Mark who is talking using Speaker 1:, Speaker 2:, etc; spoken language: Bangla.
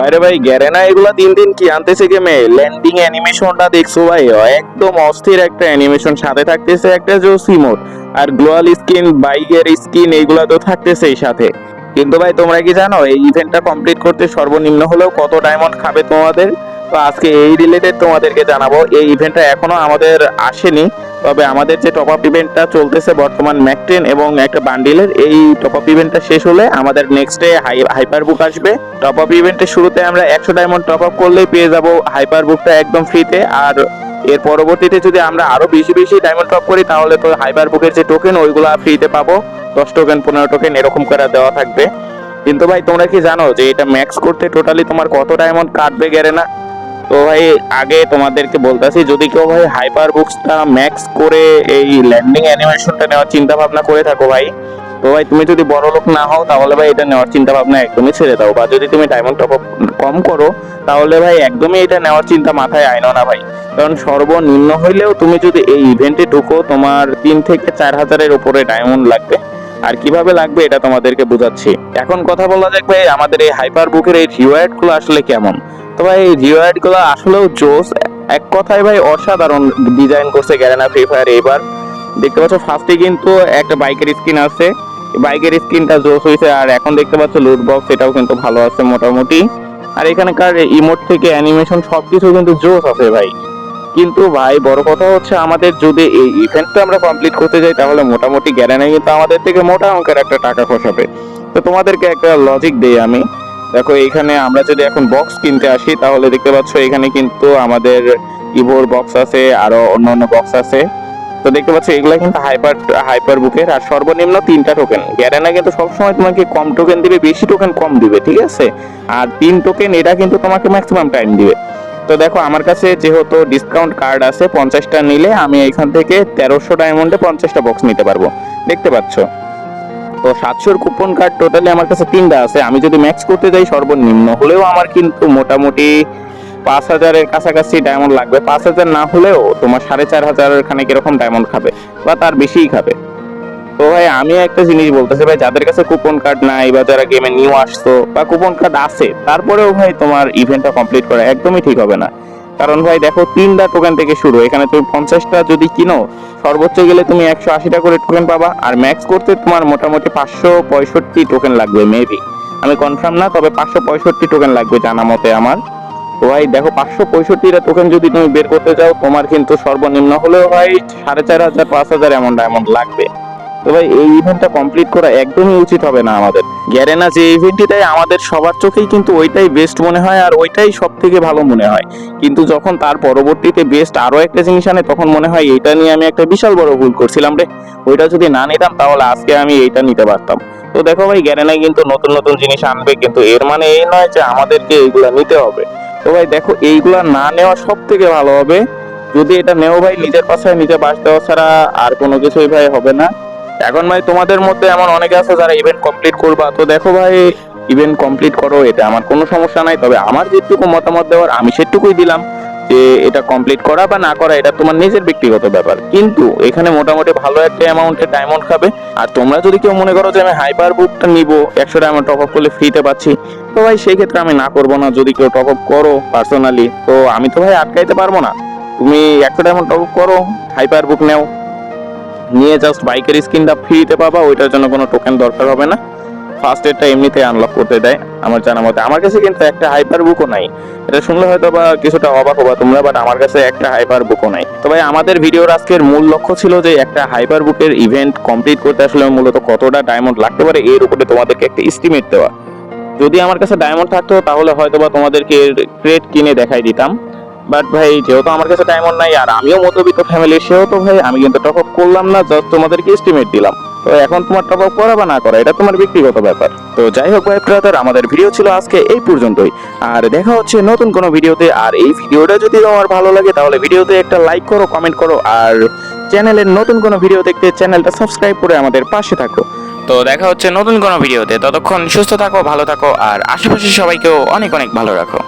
Speaker 1: বাইরে ভাই, গ্যারেনা এগুলা দিন দিন কি আনতেছে গেমে ল্যান্ডিং অ্যানিমেশনটা দেখছ ভাই? একদম অস্থির একটা অ্যানিমেশন সাথে থাকতেছে একটা জোসি মোড আর গ্লোয়াল স্কিন বাইকের স্কিন এইগুলা তো থাকতেছেই সাথে। কিন্তু ভাই, তোমরা কি জানো, এই ইভেন্টটা কমপ্লিট করতে সর্বনিম্ন হলেও কত ডায়মন্ড খাবে তোমাদের? তো আজকে এই রিলেটেড তোমাদেরকে জানাব, এই ইভেন্টটা এখনও আমাদের আসেনি। তবে আমাদের যে টপ আপ ইভেন্টটা চলতেছে বর্তমান ম্যাকটেন এবং একটা বান্ডিলের এই টপ আপ ইভেন্টটা শেষ হলে আমাদের নেক্সট ডে হাইপার বুক আসবে। টপ আপ ইভেন্টের শুরুতে আমরা একশো ডায়মন্ড টপ আপ করলেই পেয়ে যাব হাইপার বুকটা একদম ফ্রিতে আর এর পরবর্তীতে যদি আমরা আরও বেশি বেশি ডায়মন্ড টপ করি, তাহলে তো হাইপার বুকের যে টোকেন ওইগুলা ফ্রিতে পাবো। দশ টোকেন পনেরো টোকেন এরকম করে দেওয়া থাকবে। কিন্তু ভাই, তোমরা কি জানো যে এটা ম্যাক্স করতে টোটালি তোমার কত ডায়মন্ড কাটবে, গেরে না? তো ভাই, আগে তোমাদেরকে বলতাছি, যদি কেউ ভাই হাইপার বুকসটা ম্যাক্স করে এই ল্যান্ডিং অ্যানিমেশনটা নেওয়ার চিন্তা ভাবনা করে থাকো ভাই, তো ভাই তুমি যদি বড় লোক না হও, তাহলে ভাই এটা নেওয়ার চিন্তা ভাবনা একদমই ছেড়ে দাও। বা যদি তুমি ডায়মন্ড টপ কম করো, তাহলে ভাই একদমই এটা নেওয়ার চিন্তা মাথায় আইনো না ভাই। কারণ সর্বনিম্ন হইলেও তুমি যদি এই ইভেন্টে ঢুকো, তোমার তিন থেকে চার হাজারের উপরে ডায়মন্ড লাগবে। আর কীভাবে লাগবে এটা তোমাদেরকে বোঝাচ্ছি। এখন কথা বলা যাক ভাই, আমাদের এই হাইপার বুকের এই রিওয়ার্ডগুলো আসলে কেমন? তো ভাই রিওয়ার্ডগুলো আসলেও জোস। এক কথায় ভাই, অসাধারণ ডিজাইন করছে গ্যারেনা ফ্রি ফায়ার এবার। দেখতে পাচ্ছ ফার্স্টে কিন্তু একটা বাইকের স্কিন আছে। বাইকের স্কিনটা জোস হয়েছে, আর এখন দেখতে পাচ্ছ লুট বক্স এটাও কিন্তু ভালো আছে মোটামুটি। আর এখানকার ইমোট থেকে অ্যানিমেশন সবকিছু কিন্তু জোস আছে ভাই। কিন্তু ভাই, বড় কথা হচ্ছে আমাদের যদি এই ইভেন্টটা আমরা কমপ্লিট করতে যাই, তাহলে মোটামুটি গ্যারেনা কিন্তু আমাদের থেকে মোটা অঙ্কের একটা টাকা খসাবে। তো তোমাদেরকে একটা লজিক দেই আমি। দেখো, এখানে আমরা যদি এখন বক্স কিনতে আসি, তাহলে দেখতে পাচ্ছ এখানে কিন্তু আমাদের ইভোর বক্স আছে, আরও অন্য অন্য বক্স আছে। তো দেখতে পাচ্ছ, এগুলা কিন্তু হাইপার হাইপার বুকের আর সর্বনিম্ন তিনটা টোকেন গ্যারেনা কিন্তু সবসময় তোমাকে কম টোকেন দিবে, বেশি টোকেন কম দিবে, ঠিক আছে? আর তিন টোকেন এটা কিন্তু তোমাকে ম্যাক্সিমাম টাইম দিবে। তো দেখো, আমার কাছে যেহেতু ডিসকাউন্ট কার্ড আছে, পঞ্চাশটা নিলে আমি এখান থেকে তেরোশো ডায়মন্ডে পঞ্চাশটা বক্স নিতে পারব। দেখতে পাচ্ছ? তো সাতশোর কুপন কার্ড টোটালি আমার কাছে তিনটা আছে। আমি যদি ম্যাক্স করতে যাই, সর্বনিম্ন হলেও আমার কিন্তু মোটামুটি পাঁচ হাজারের কাছাকাছি ডায়মন্ড লাগবে। পাঁচ হাজার না হলেও তোমার সাড়ে চার হাজার খানিক এরকম ডায়মন্ড খাবে? বা তার বেশিই খাবে। তো ভাই আমি একটা জিনিস বলতেছি ভাই, যাদের কাছে কুপন কার্ড নাই বা যারা গেমে নিউ আসতো বা কুপন কার্ড আছে, তারপরেও ভাই তোমার ইভেন্টটা কমপ্লিট করা একদমই ঠিক হবে না। কারণ ভাই দেখো তিনটা টোকেন থেকে শুরু, এখানে তুমি পঞ্চাশটা যদি কিনো, সর্বোচ্চ গেলে তুমি একশো আশিটা করে টোকেন পাবা, আর ম্যাক্স করতে তোমার মোটামুটি পাঁচশো পঁয়ষট্টি টোকেন লাগবে মেবি আমি কনফার্ম না, তবে পাঁচশো পঁয়ষট্টি টোকেন লাগবে জানা মতে আমার। তো ভাই দেখো পাঁচশো পঁয়ষট্টিটা টোকেন যদি তুমি বের করতে চাও, তোমার কিন্তু সর্বনিম্ন হলেও ভাই সাড়ে চার হাজার, পাঁচ হাজার এমন ডায়মন্ড লাগবে। তো ভাই, এই ইভেন্টটা কমপ্লিট করা একদমই উচিত হবে না আমাদের। গ্যারেনা যে ইভেন্টটি দেয় আমাদের সবার চোখেই কিন্তু ওইটাই বেস্ট মনে হয় আর ওইটাই সব থেকে ভালো মনে হয়। কিন্তু যখন তার পরবর্তীতে বেস্ট আরও একটা জিনিস আনে, তখন মনে হয় এটা নিয়ে আমি একটা বিশাল বড় ভুল করছিলাম রে। ওইটা যদি না নিতাম, তাহলে আজকে আমি এইটা নিতে পারতাম। তো দেখো ভাই গ্যারেনা কিন্তু নতুন নতুন জিনিস আনবে, কিন্তু এর মানে এই নয় যে আমাদেরকে এইগুলা নিতে হবে। তো ভাই, দেখো, এইগুলা না নেওয়া সব থেকে ভালো হবে। যদি এটা নেও ভাই, নিজের পাশে নিজে বাস ছাড়া আর কোনো কিছুই ভাই হবে না। এখন ভাই তোমাদের মধ্যে এমন অনেকে আছে যারা ইভেন্ট কমপ্লিট করবা। তো দেখো ভাই ইভেন্ট কমপ্লিট করো, এটা আমার কোনো সমস্যা নাই। তবে আমার যেটুকু মতামত দেওয়ার, আমি সেটুকুই দিলাম যে এটা কমপ্লিট করা বা না করা, এটা তোমার নিজের ব্যক্তিগত ব্যাপার। কিন্তু এখানে মোটামুটি ভালো একটা অ্যামাউন্টের ডায়মন্ড খাবে। আর তোমরা যদি কেউ মনে করো যে আমি হাইপার বুকটা নিব, একশো ডায়মন্ড টপ আপ করলে ফ্রিতে পাচ্ছি, তো ভাই সেই ক্ষেত্রে আমি না করব না। যদি কেউ টপ আপ করো পার্সোনালি তো আমি তো ভাই আটকাইতে পারব না। তুমি একশো ডায়মন্ড টপ আপ করো হাইপার বুক নেও। নিয়ে জাস্ট বাইকের স্ক্রিনটা ফ্রিতে পাবা, ওইটার জন্য কোনো টোকেন দরকার হবে না। ফার্স্ট এডটা এমনিতে আনলক করতে দেয়, আমার জানা মতে। আমার কাছে কিন্তু একটা হাইপার বুকও নাই। এটা শুনলে হয়তো বা কিছুটা অবাক হবা তোমরা বাট আমার কাছে একটা হাইপার বুকও নাই। তো ভাই, আমাদের ভিডিওর আজকের মূল লক্ষ্য ছিল যে একটা হাইপার বুকের ইভেন্ট কমপ্লিট করতে আসলে মূলত কতটা ডায়মন্ড লাগতে পারে, এর উপরে তোমাদেরকে একটা এস্টিমেট দেওয়া। যদি আমার কাছে ডায়মন্ড থাকতো, তাহলে হয়তো বা তোমাদেরকে ক্রেট কিনে দেখাই দিতাম। বাট ভাই, যেহেতু আমার কাছে ডায়মন্ড নাই, আর আমিও মধ্যবিত্ত ফ্যামিলি সেহেতু ভাই, আমি কিন্তু টপ আপ করলাম না জাস্ট তোমাদেরকে এস্টিমেট দিলাম। তো এখন তোমার টপ আপ করা বা না করা, এটা তোমার ব্যক্তিগত ব্যাপার। তো যাই হোক ভাই ব্রাদার আমাদের ভিডিও ছিল আজকে এই পর্যন্তই। আর দেখা হচ্ছে নতুন কোনো ভিডিওতে আর এই ভিডিওটা যদি তোমার ভালো লাগে, তাহলে ভিডিওতে একটা লাইক করো কমেন্ট করো, আর চ্যানেলের নতুন কোনো ভিডিও দেখতে চ্যানেলটা সাবস্ক্রাইব করে আমাদের পাশে থাকো। তো দেখা হচ্ছে নতুন কোনো ভিডিওতে ততক্ষণ সুস্থ থাকো, ভালো থাকো, আর আশেপাশে সবাইকেও অনেক অনেক ভালো রাখো।